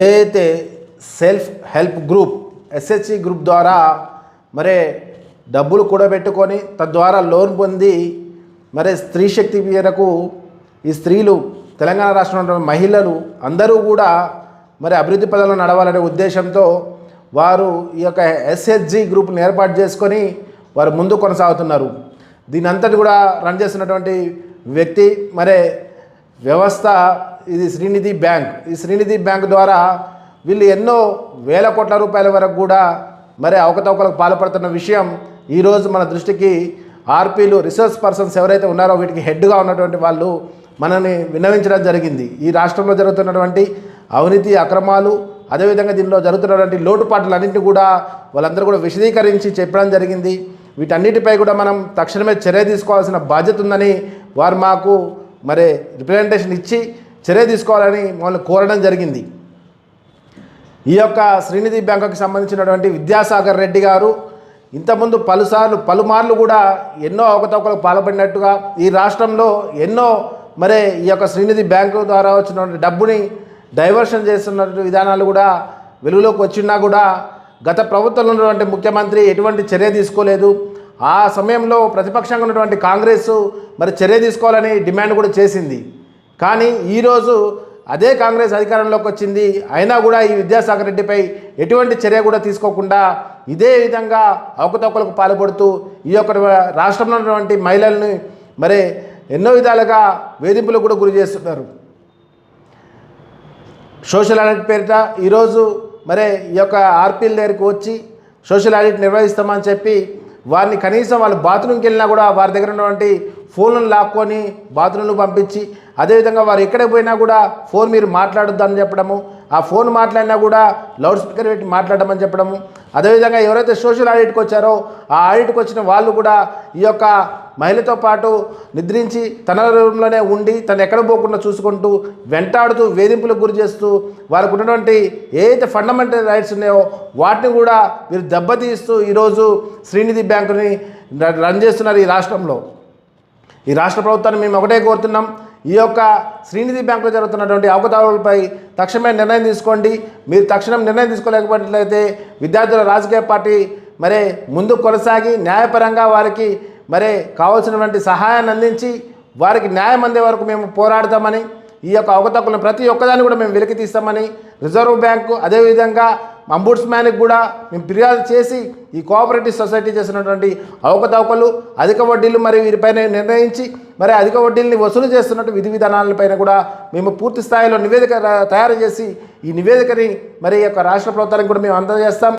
ఏదైతే self help group SHG group ద్వారా మరి డబ్బులు కూడబెట్టుకొని తద్వారా లోన్ పొంది మరి స్త్రీ శక్తి మేరకు ఈ స్త్రీలు తెలంగాణ రాష్ట్రంలో మహిళలు అందరూ కూడా మరి అభివృద్ధి పదంలో నడవాలనే ఉద్దేశంతో వారు ఈ యొక్క ఎస్హెచ్జి గ్రూప్ని ఏర్పాటు చేసుకొని వారు ముందు కొనసాగుతున్నారు. దీని అంతటి కూడా రన్ చేస్తున్నటువంటి వ్యక్తి మరి వ్యవస్థ ఇది శ్రీనిధి బ్యాంక్. ఈ శ్రీనిధి బ్యాంక్ ద్వారా వీళ్ళు ఎన్నో వేల కోట్ల రూపాయల వరకు కూడా మరి అవకతవకలకు పాల్పడుతున్న విషయం ఈరోజు మన దృష్టికి ఆర్పీలు రిసోర్స్ పర్సన్స్ ఎవరైతే ఉన్నారో వీటికి హెడ్గా ఉన్నటువంటి వాళ్ళు మనల్ని విన్నవించడం జరిగింది. ఈ రాష్ట్రంలో జరుగుతున్నటువంటి అవినీతి అక్రమాలు అదేవిధంగా దీనిలో జరుగుతున్నటువంటి లోటుపాట్లన్నింటినీ కూడా వాళ్ళందరూ కూడా విశదీకరించి చెప్పడం జరిగింది. వీటన్నిటిపై కూడా మనం తక్షణమే చర్య తీసుకోవాల్సిన బాధ్యత ఉందని వారు మాకు మరి రిప్రజెంటేషన్ ఇచ్చి చర్య తీసుకోవాలని మమ్మల్ని కోరడం జరిగింది. ఈ యొక్క శ్రీనిధి బ్యాంకుకి సంబంధించినటువంటి విద్యాసాగర్ రెడ్డి గారు ఇంతకుముందు పలుసార్లు పలుమార్లు కూడా ఎన్నో అవకతవకలకు పాల్పడినట్టుగా ఈ రాష్ట్రంలో ఎన్నో మరి ఈ యొక్క శ్రీనిధి బ్యాంకు ద్వారా వచ్చినటువంటి డబ్బుని డైవర్షన్ చేస్తున్నటువంటి విధానాలు కూడా వెలుగులోకి వచ్చినా కూడా గత ప్రభుత్వంలో ఉన్నటువంటి ముఖ్యమంత్రి ఎటువంటి చర్య తీసుకోలేదు. ఆ సమయంలో ప్రతిపక్షంగా ఉన్నటువంటి కాంగ్రెస్ మరి చర్య తీసుకోవాలని డిమాండ్ కూడా చేసింది. కానీ ఈరోజు అదే కాంగ్రెస్ అధికారంలోకి వచ్చింది. అయినా కూడా ఈ విద్యాసాగర్ రెడ్డిపై ఎటువంటి చర్య కూడా తీసుకోకుండా ఇదే విధంగా అవకతవకలకు పాల్పడుతూ ఈ యొక్క రాష్ట్రంలో ఉన్నటువంటి మహిళల్ని మరి ఎన్నో విధాలుగా వేధింపులకు కూడా గురి చేస్తున్నారు. సోషల్ ఆడిట్ పేరిట ఈరోజు మరి ఈ యొక్క ఆర్పీల దగ్గరికి వచ్చి సోషల్ ఆడిట్ నిర్వహిస్తామని చెప్పి వారిని కనీసం వాళ్ళు బాత్రూమ్కి వెళ్ళినా కూడా వారి దగ్గర ఉన్నటువంటి ఫోన్లను లాక్కొని బాత్రూంలు పంపించి అదేవిధంగా వారు ఎక్కడికి పోయినా కూడా ఫోన్ మీరు మాట్లాడొద్దు అని చెప్పడము ఆ ఫోన్ మాట్లాడినా కూడా లౌడ్ స్పీకర్ పెట్టి మాట్లాడమని చెప్పడము. అదేవిధంగా ఎవరైతే సోషల్ ఆడిట్కి వచ్చారో ఆ ఆడిట్కి వచ్చిన వాళ్ళు కూడా ఈ యొక్క మహిళతో పాటు నిద్రించి తన రూమ్లోనే ఉండి తను ఎక్కడ పోకుండా చూసుకుంటూ వెంటాడుతూ వేధింపులకు గురి చేస్తూ వారికి ఉన్నటువంటి ఏదైతే ఫండమెంటల్ రైట్స్ ఉన్నాయో వాటిని కూడా మీరు దెబ్బతీస్తూ ఈరోజు శ్రీనిధి బ్యాంకుని రన్ చేస్తున్నారు ఈ రాష్ట్రంలో. ఈ రాష్ట్ర ప్రభుత్వాన్ని మేము ఒకటే కోరుతున్నాం. ఈ యొక్క శ్రీనిధి బ్యాంకులో జరుగుతున్నటువంటి అవకతవకలపై తక్షణమే నిర్ణయం తీసుకోండి. మీరు తక్షణం నిర్ణయం తీసుకోలేకపోయినట్లయితే విద్యార్థుల రాజకీయ పార్టీ మరి ముందు కొనసాగి న్యాయపరంగా వారికి మరి కావాల్సినటువంటి సహాయాన్ని అందించి వారికి న్యాయం అందే వరకు మేము పోరాడతామని ఈ యొక్క అవకతవకలను ప్రతి ఒక్కదాన్ని కూడా మేము వెలికి తీస్తామని రిజర్వ్ బ్యాంకు అదేవిధంగా అంబుడ్స్మ్యాన్కి కూడా మేము ఫిర్యాదు చేసి ఈ కోఆపరేటివ్ సొసైటీ చేసినటువంటి అవకతవకలు అధిక వడ్డీలు మరియు వీరిపైన నిర్ణయించి మరి అధిక వడ్డీలని వసూలు చేస్తున్నట్టు విధి విధానాలపైన కూడా మేము పూర్తి స్థాయిలో నివేదిక తయారు చేసి ఈ నివేదికని మరి యొక్క రాష్ట్ర ప్రభుత్వానికి కూడా మేము అందజేస్తాం.